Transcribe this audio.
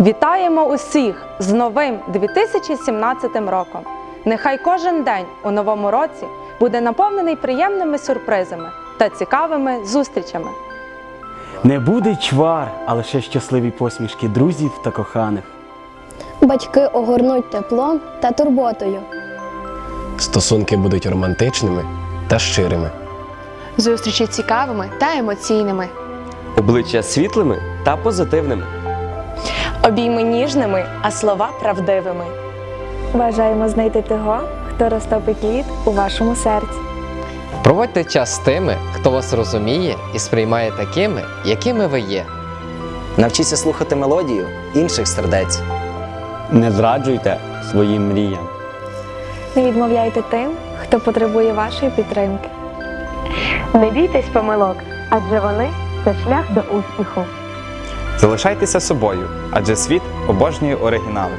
Вітаємо усіх з новим 2017 роком. Нехай кожен день у новому році буде наповнений приємними сюрпризами та цікавими зустрічами. Не буде чвар, а лише щасливі посмішки друзів та коханих. Батьки огорнуть теплом та турботою. Стосунки будуть романтичними та щирими. Зустрічі цікавими та емоційними. обличчя світлими та позитивними. Обійми ніжними, а слова правдивими. Бажаємо знайти того, хто розтопить лід у вашому серці. Проводьте час з тими, хто вас розуміє і сприймає такими, якими ви є. Навчіться слухати мелодію інших сердець. Не зраджуйте своїм мріям. Не відмовляйте тим, хто потребує вашої підтримки. Не бійтесь помилок, адже вони це шлях до успіху. Залишайтеся собою, адже світ обожнює оригінали.